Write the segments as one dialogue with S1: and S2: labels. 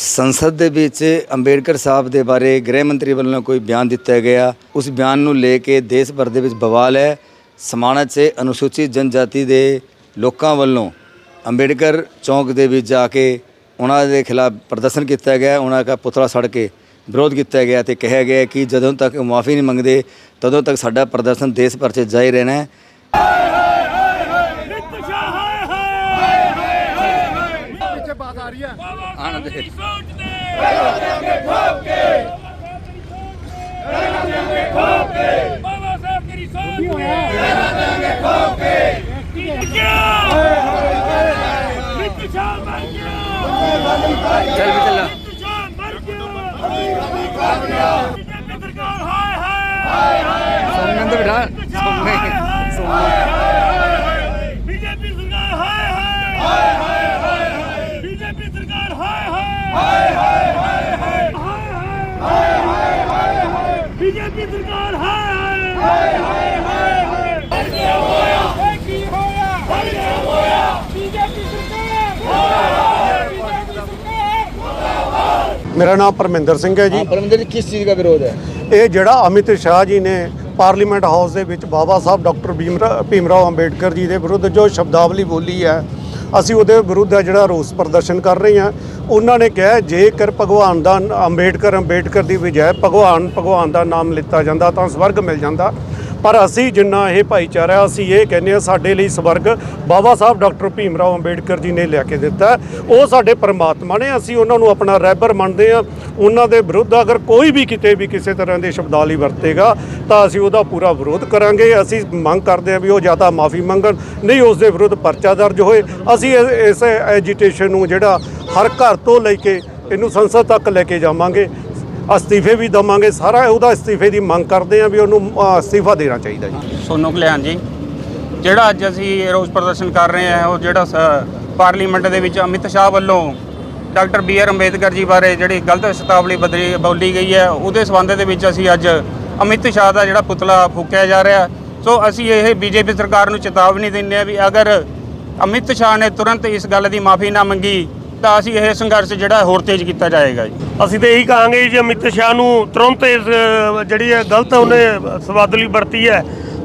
S1: ਸੰਸਦ ਦੇ ਵਿੱਚ ਅੰਬੇਡਕਰ ਸਾਹਿਬ ਦੇ ਬਾਰੇ ਗ੍ਰਹਿ ਮੰਤਰੀ ਵੱਲੋਂ ਕੋਈ ਬਿਆਨ ਦਿੱਤਾ ਗਿਆ। ਉਸ ਬਿਆਨ ਨੂੰ ਲੈ ਕੇ ਦੇਸ਼ ਭਰ ਦੇ ਵਿੱਚ ਬਵਾਲ ਹੈ। ਸਮਾਣਾ 'ਚ ਅਨੁਸੂਚਿਤ ਜਨਜਾਤੀ ਦੇ ਲੋਕਾਂ ਵੱਲੋਂ ਅੰਬੇਡਕਰ ਚੌਂਕ ਦੇ ਵਿੱਚ ਜਾ ਕੇ ਉਹਨਾਂ ਦੇ ਖਿਲਾਫ ਪ੍ਰਦਰਸ਼ਨ ਕੀਤਾ ਗਿਆ। ਉਹਨਾਂ ਦਾ ਪੁਤਲਾ ਸੜ ਕੇ ਵਿਰੋਧ ਕੀਤਾ ਗਿਆ ਤੇ ਕਿਹਾ ਗਿਆ ਕਿ ਜਦੋਂ ਤੱਕ ਉਹ ਮਾਫੀ ਨਹੀਂ ਮੰਗਦੇ, ਤਦੋਂ ਤੱਕ ਸਾਡਾ ਪ੍ਰਦਰਸ਼ਨ ਦੇਸ਼ ਭਰ 'ਚ ਜਾਰੀ ਰਹਿਣਾ ਹੈ।
S2: ਪਿੱਛੇ ਬਾਤ ਆ। ਰਹੀ ਹੈ
S1: ਆਣ ਦੇ
S3: ਬਾਬਾ ਸਾਹਿਬ ਤੇਰੀ ਸੋਚ ਨੂੰ ਰਹਿਣਾ ਦਾਂਗੇ ਖੋਪ ਕੇ ਨਿੱਤ ਸ਼ਾਹ ਮਰ ਗਿਆ
S1: ਚੱਲ ਵੀ ਚੱਲ।
S3: ਨਿੱਤ ਸ਼ਾਹ ਮਰ ਗਿਆ ਸਰਕਾਰ ਹਾਏ ਹਾਏ
S1: ਸੋਮਨ ਤੇ ਬਿਠਾ। ਸੋਮਨ
S3: ਬੀਜੇਪੀ ਸਰਕਾਰ ਹਾਏ ਹਾਏ ਬੀਜੇਪੀ ਸਰਕਾਰ ਹਾਏ ਹਾਏ ਬੀਜੇਪੀ ਸਰਕਾਰ ਹਾਏ ਹਾਏ। ਕੀ ਹੋਇਆ ਕੀ ਹੋਇਆ ਬੀਜੇਪੀ ਸਰਕਾਰ
S2: ਮੇਰਾ ਨਾਮ ਪਰਮਿੰਦਰ ਸਿੰਘ ਹੈ ਜੀ।
S1: ਪਰਮਿੰਦਰ ਜੀ ਕਿਸ ਚੀਜ਼ ਦਾ ਵਿਰੋਧ ਹੈ?
S2: ਇਹ ਜਿਹੜਾ ਅਮਿਤ ਸ਼ਾਹ ਜੀ ਨੇ ਪਾਰਲੀਮੈਂਟ ਹਾਊਸ ਦੇ ਵਿੱਚ ਬਾਬਾ ਸਾਹਿਬ ਡਾਕਟਰ ਭੀਮਰਾ ਭੀਮਰਾਓ ਅੰਬੇਡਕਰ ਜੀ ਦੇ ਵਿਰੁੱਧ ਜੋ ਸ਼ਬਦਾਵਲੀ ਬੋਲੀ ਹੈ ਅਸੀਂ ਉਹਦੇ ਵਿਰੁੱਧ ਹੈ ਜਿਹੜਾ ਰੋਸ ਪ੍ਰਦਰਸ਼ਨ ਕਰ ਰਹੇ ਹਾਂ। ਉਹਨਾਂ ਨੇ ਕਿਹਾ, ਜੇਕਰ ਭਗਵਾਨ ਦਾ, ਅੰਬੇਡਕਰ ਅੰਬੇਡਕਰ ਦੀ ਵਿਜੈ ਭਗਵਾਨ ਭਗਵਾਨ ਦਾ ਨਾਮ ਲਿੱਤਾ ਜਾਂਦਾ ਤਾਂ ਸਵਰਗ ਮਿਲ ਜਾਂਦਾ। ਪਰ ਅਸੀਂ ਜਿੰਨਾ ਇਹ ਭਾਈਚਾਰਾ ਅਸੀਂ ਇਹ ਕਹਿੰਦੇ ਆ ਸਾਡੇ ਲਈ ਸਵਰਗ ਬਾਬਾ ਸਾਹਿਬ ਡਾਕਟਰ ਭੀਮ ਰਾਓ ਅੰਬੇਡਕਰ ਜੀ ਨੇ ਲਿਆ ਕੇ ਦਿੱਤਾ ਉਹ ਸਾਡੇ ਪਰਮਾਤਮਾ ਨੇ, ਅਸੀਂ ਉਹਨਾਂ ਨੂੰ ਆਪਣਾ ਰਹਿਬਰ ਮੰਨਦੇ ਆ ਉਹਨਾਂ ਦੇ ਵਿਰੁੱਧ ਅਗਰ ਕੋਈ ਵੀ ਕਿਤੇ ਵੀ ਕਿਸੇ ਤਰ੍ਹਾਂ ਦੇ ਸ਼ਬਦਾਵਲੀ ਵਰਤੇਗਾ, ਤਾਂ ਅਸੀਂ ਉਹਦਾ ਪੂਰਾ ਵਿਰੋਧ ਕਰਾਂਗੇ। ਅਸੀਂ ਮੰਗ ਕਰਦੇ ਆ ਵੀ ਉਹ ਜ਼ਿਆਦਾ ਮਾਫੀ ਮੰਗਣ, ਨਹੀਂ ਉਸ ਦੇ ਵਿਰੁੱਧ ਪਰਚਾ ਦਰਜ ਹੋਏ। ਅਸੀਂ ਇਸ- ਇਸ ਐਜੀਟੇਸ਼ਨ ਨੂੰ ਜਿਹੜਾ ਹਰ ਘਰ ਤੋਂ ਲੈ ਕੇ, ਇਹਨੂੰ ਸੰਸਦ ਤੱਕ ਲੈ ਕੇ ਜਾਵਾਂਗੇ। ਅਸਤੀਫੇ ਵੀ ਦਵਾਂਗੇ, ਸਾਰਾ ਉਹਦਾ ਅਸਤੀਫੇ ਦੀ ਮੰਗ ਕਰਦੇ ਆ ਵੀ ਉਹਨੂੰ ਅਸਤੀਫਾ ਦੇਣਾ ਚਾਹੀਦਾ ਜੀ।
S4: ਸੋਨੂ ਕਲਿਆਣ ਜੀ, ਜਿਹੜਾ ਅੱਜ ਅਸੀਂ ਰੋਸ ਪ੍ਰਦਰਸ਼ਨ ਕਰ ਰਹੇ ਹਾਂ, ਉਹ ਜਿਹੜਾ ਸ- ਪਾਰਲੀਮੈਂਟ ਦੇ ਵਿੱਚ ਅਮਿਤ ਸ਼ਾਹ ਵੱਲੋਂ doctor B R Ambedkar ji ਬਾਰੇ ਜਿਹੜੀ ਗਲਤ ਸ਼ਬਦਾਵਲੀ ਬਦਲੀ, ਬੋਲੀ ਗਈ ਹੈ, ਉਹਦੇ ਸਬੰਧ ਦੇ ਵਿੱਚ ਅਸੀਂ ਅੱਜ ਅਮਿਤ ਸ਼ਾਹ ਦਾ ਜਿਹੜਾ ਪੁਤਲਾ ਫੂਕਿਆ ਜਾ ਰਿਹਾ। ਸੋ ਅਸੀਂ ਇਹ ਬੀਜੇਪੀ ਸਰਕਾਰ ਨੂੰ ਚੇਤਾਵਨੀ ਦਿੰਦੇ ਹਾਂ ਵੀ ਅਗਰ ਅਮਿਤ ਸ਼ਾਹ ਨੇ ਤੁਰੰਤ ਇਸ ਗੱਲ ਦੀ ਮਾਫੀ ਨਾ ਮੰਗੀ ਤਾਂ ਅਸੀਂ ਇਹ ਸੰਘਰਸ਼ ਜਿਹੜਾ ਹੋਰ ਤੇਜ਼ ਕੀਤਾ ਜਾਏਗਾ ਜੀ।
S5: ਅਸੀਂ ਤੇ ਇਹੀ ਕਹਾਂਗੇ ਜੀ ਅਮਿਤ ਸ਼ਾਹ ਨੂੰ ਤੁਰੰਤ ਇਸ ਜਿਹੜੀ ਹੈ ਗਲਤ ਉਹਨੇ ਸਵਾਦਲੀ ਵਰਤੀ ਹੈ।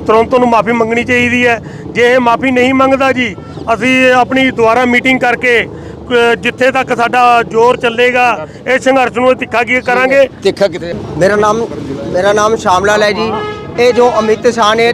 S5: ਤੁਰੰਤ ਉਹਨੂੰ ਮਾਫੀ ਮੰਗਣੀ ਚਾਹੀਦੀ ਹੈ। ਜੇ ਇਹ ਮਾਫੀ ਨਹੀਂ ਮੰਗਦਾ ਜੀ ਅਸੀਂ ਆਪਣੀ ਦੁਬਾਰਾ ਮੀਟਿੰਗ ਕਰਕੇ ਜਿੱਥੇ ਤੱਕ ਸਾਡਾ ਜ਼ੋਰ ਚੱਲੇਗਾ ਇਹ ਸੰਘਰਸ਼ ਨੂੰ ਤਿੱਖਾ ਕੀ ਕਰਾਂਗੇ?
S1: ਦੇਖਾ ਕਿਤੇ?
S6: ਮੇਰਾ ਨਾਮ ਮੇਰਾ ਨਾਮ ਸ਼ਾਮ ਲਾਲ ਹੈ ਜੀ। ਇਹ ਜੋ ਅਮਿਤ ਸ਼ਾਹ ਨੇ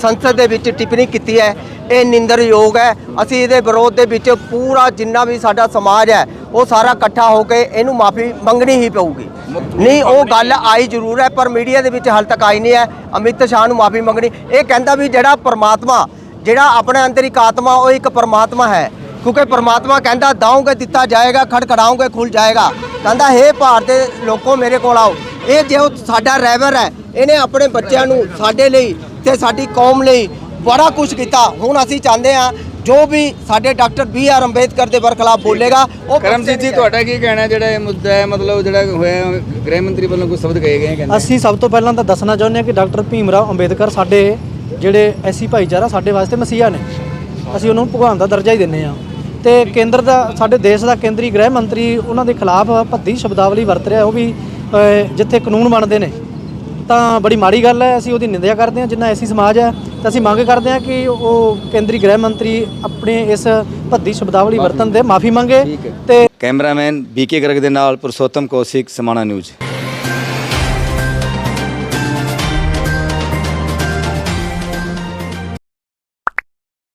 S6: ਸੰਸਦ ਦੇ ਵਿੱਚ ਟਿੱਪਣੀ ਕੀਤੀ ਹੈ। ਇਹ ਨਿੰਦਰਯੋਗ ਹੈ। ਅਸੀਂ ਇਹਦੇ ਵਿਰੋਧ ਦੇ ਵਿੱਚ ਪੂਰਾ ਜਿੰਨਾ ਵੀ ਸਾਡਾ ਸਮਾਜ ਹੈ, ਉਹ ਸਾਰਾ ਇਕੱਠਾ ਹੋ ਕੇ ਇਹਨੂੰ ਮਾਫੀ ਮੰਗਣੀ ਹੀ ਪਊਗੀ। ਨਹੀਂ, ਉਹ ਗੱਲ ਆਈ ਜ਼ਰੂਰ ਹੈ, ਪਰ ਮੀਡੀਆ ਦੇ ਵਿੱਚ ਹਾਲ ਤੱਕ ਆਈ ਨਹੀਂ ਹੈ। ਅਮਿਤ ਸ਼ਾਹ ਨੂੰ ਮਾਫੀ ਮੰਗਣੀ। ਇਹ ਕਹਿੰਦਾ ਵੀ ਜਿਹੜਾ ਪਰਮਾਤਮਾ, ਜਿਹੜਾ ਆਪਣੇ ਅੰਦਰ ਇੱਕ ਆਤਮਾ, ਉਹ ਇੱਕ ਪਰਮਾਤਮਾ ਹੈ। ਕਿਉਂਕਿ ਪਰਮਾਤਮਾ ਕਹਿੰਦਾ, ਦਾਉਂਗੇ, ਦਿੱਤਾ ਜਾਏਗਾ, ਖੜਖੜਾਉਂਗੇ, ਖੁੱਲ ਜਾਏਗਾ। ਕਹਿੰਦਾ, ਹੇ ਭਾਰਤ ਦੇ ਲੋਕੋ, ਮੇਰੇ ਕੋਲ ਆਓ। ਇਹ ਜੋ ਸਾਡਾ ਰੈਵਰ ਹੈ। ਇਹਨੇ ਆਪਣੇ ਬੱਚਿਆਂ ਨੂੰ ਸਾਡੇ ਲਈ ਤੇ ਸਾਡੀ ਕੌਮ ਲਈ ਬੜਾ ਕੁਝ ਕੀਤਾ। ਹੁਣ ਅਸੀਂ ਚਾਹੁੰਦੇ ਹਾਂ ਜੋ ਵੀ ਸਾਡੇ ਡਾਕਟਰ ਬੀ ਆਰ ਅੰਬੇਦਕਰ ਦੇ ਵਰਖਲਾਫ ਬੋਲੇਗਾ ਉਹ
S1: ਕਰਮਜੀਤ ਜੀ ਤੁਹਾਡਾ ਕੀ ਕਹਿਣਾ? ਜਿਹੜਾ ਇਹ ਮੁੱਦਾ ਹੈ ਮਤਲਬ ਜਿਹੜਾ ਹੋਇਆ ਗ੍ਰਹਿ ਮੰਤਰੀ ਵੱਲੋਂ ਕੋਈ ਸ਼ਬਦ ਕਹੇ ਗਏ ਕਹਿੰਦੇ।
S7: ਅਸੀਂ ਸਭ ਤੋਂ ਪਹਿਲਾਂ ਤਾਂ ਦੱਸਣਾ ਚਾਹੁੰਦੇ ਹਾਂ ਕਿ ਡਾਕਟਰ ਭੀਮਰਾਓ ਅੰਬੇਦਕਰ ਸਾਡੇ ਜਿਹੜੇ ਐਸੀ ਭਾਈਚਾਰਾ ਸਾਡੇ ਵਾਸਤੇ ਮਸੀਹਾ ਨੇ। ਅਸੀਂ ਉਹਨਾਂ ਨੂੰ ਭਗਵਾਨ ਦਾ ਦਰਜਾ ਹੀ ਦਿੰਨੇ ਆ ਤੇ ਕੇਂਦਰ ਦਾ ਸਾਡੇ ਦੇਸ਼ ਦਾ ਕੇਂਦਰੀ ਗ੍ਰਹਿ ਮੰਤਰੀ ਉਹਨਾਂ ਦੇ ਖਿਲਾਫ ਭੱਦੀ ਸ਼ਬਦਾਵਲੀ ਵਰਤ ਰਿਹਾ ਉਹ ਵੀ ਜਿੱਥੇ ਕਾਨੂੰਨ ਬਣਦੇ ਨੇ। ਤਾਂ ਬੜੀ ਮਾੜੀ ਗੱਲ ਹੈ ਅਸੀਂ ਉਹਦੀ ਨਿੰਦਿਆ ਕਰਦੇ ਹਾਂ ਜਿੰਨਾ ਐਸੀ ਸਮਾਜ ਹੈ ਤਾਂ ਅਸੀਂ ਮੰਗ ਕਰਦੇ ਹਾਂ ਕਿ ਉਹ ਕੇਂਦਰੀ ਗ੍ਰਹਿ ਮੰਤਰੀ ਆਪਣੇ ਇਸ ਭੱਦੀ ਸ਼ਬਦਾਵਲੀ ਵਰਤਨ ਦੇ ਮਾਫੀ ਮੰਗੇ ਤੇ
S1: ਕੈਮਰਾਮੈਨ ਬੀਕੇ ਗਰਗ ਦੇ ਨਾਲ ਪੁਰਸ਼ੋਤਮ ਕੌਸ਼ਿਕ ਸਮਾਣਾ ਨਿਊਜ਼।